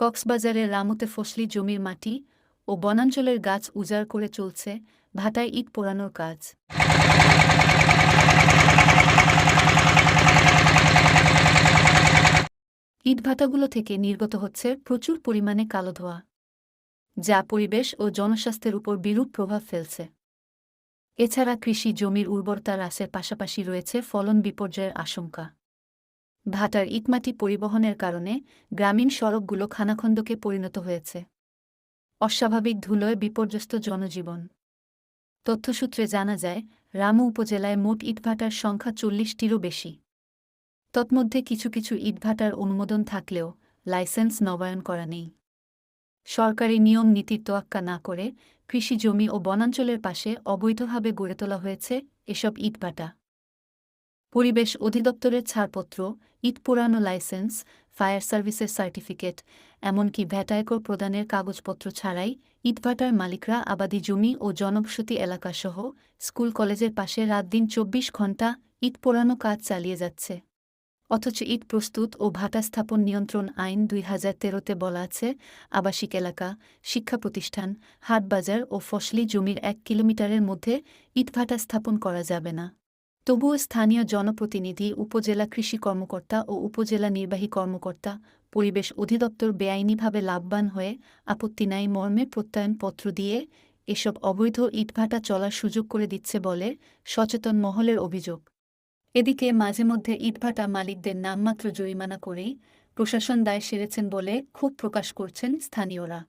কক্সবাজারের রামুতে ফসলি জমির মাটি ও বনাঞ্চলের গাছ উজাড় করে চলছে ভাটায় ইট পোড়ানোর কাজ। ইটভাটাগুলো থেকে নির্গত হচ্ছে প্রচুর পরিমাণে কালো ধোঁয়া, যা পরিবেশ ও জনস্বাস্থ্যের উপর বিরূপ প্রভাব ফেলছে। এছাড়া কৃষি জমির উর্বরতা হ্রাসের পাশাপাশি রয়েছে ফলন বিপর্যয়ের আশঙ্কা। ভাটার ইটমাটি পরিবহনের কারণে গ্রামীণ সড়কগুলো খানাখন্দকে পরিণত হয়েছে। অস্বাভাবিক ধুলোয় বিপর্যস্ত জনজীবন। তথ্যসূত্রে জানা যায়, রামু উপজেলায় মোট ইটভাটার সংখ্যা চল্লিশটিরও বেশি। তৎমধ্যে কিছু কিছু ইটভাটার অনুমোদন থাকলেও লাইসেন্স নবায়ন করা নেই। সরকারি নিয়ম নীতির তোয়াক্কা না করে কৃষি জমি ও বনাঞ্চলের পাশে অবৈধভাবে গড়ে তোলা হয়েছে এসব ইটভাটা। পরিবেশ অধিদপ্তরের ছাড়পত্র, ইট পোড়ানো লাইসেন্স, ফায়ার সার্ভিসের সার্টিফিকেট, এমনকি ভ্যাটায়কর প্রদানের কাগজপত্র ছাড়াই ইটভাটার মালিকরা আবাদি জমি ও জনবসতি এলাকাসহ স্কুল কলেজের পাশে রাত দিন চব্বিশ ঘণ্টা ইট পোড়ানো কাজ চালিয়ে যাচ্ছে। অথচ ইট প্রস্তুত ও ভাটা স্থাপন নিয়ন্ত্রণ আইন দুই হাজার তেরোতে বলা আছে, আবাসিক এলাকা, শিক্ষা প্রতিষ্ঠান, হাটবাজার ও ফসলি জমির এক কিলোমিটারের মধ্যে ইটভাটা স্থাপন করা যাবে না। তবুও স্থানীয় জনপ্রতিনিধি, উপজেলা কৃষি কর্মকর্তা ও উপজেলা নির্বাহী কর্মকর্তা, পরিবেশ অধিদপ্তর বেআইনিভাবে লাভবান হয়ে আপত্তি নাই মর্মে প্রত্যয়নপত্র দিয়ে এসব অবৈধ ইটভাটা চলার সুযোগ করে দিচ্ছে বলে সচেতন মহলের অভিযোগ। এদিকে মাঝে মধ্যে ইটভাটা মালিকদের নামমাত্র জরিমানা করেই প্রশাসন দায় সেরেছেন বলে ক্ষোভ প্রকাশ করছেন স্থানীয়রা।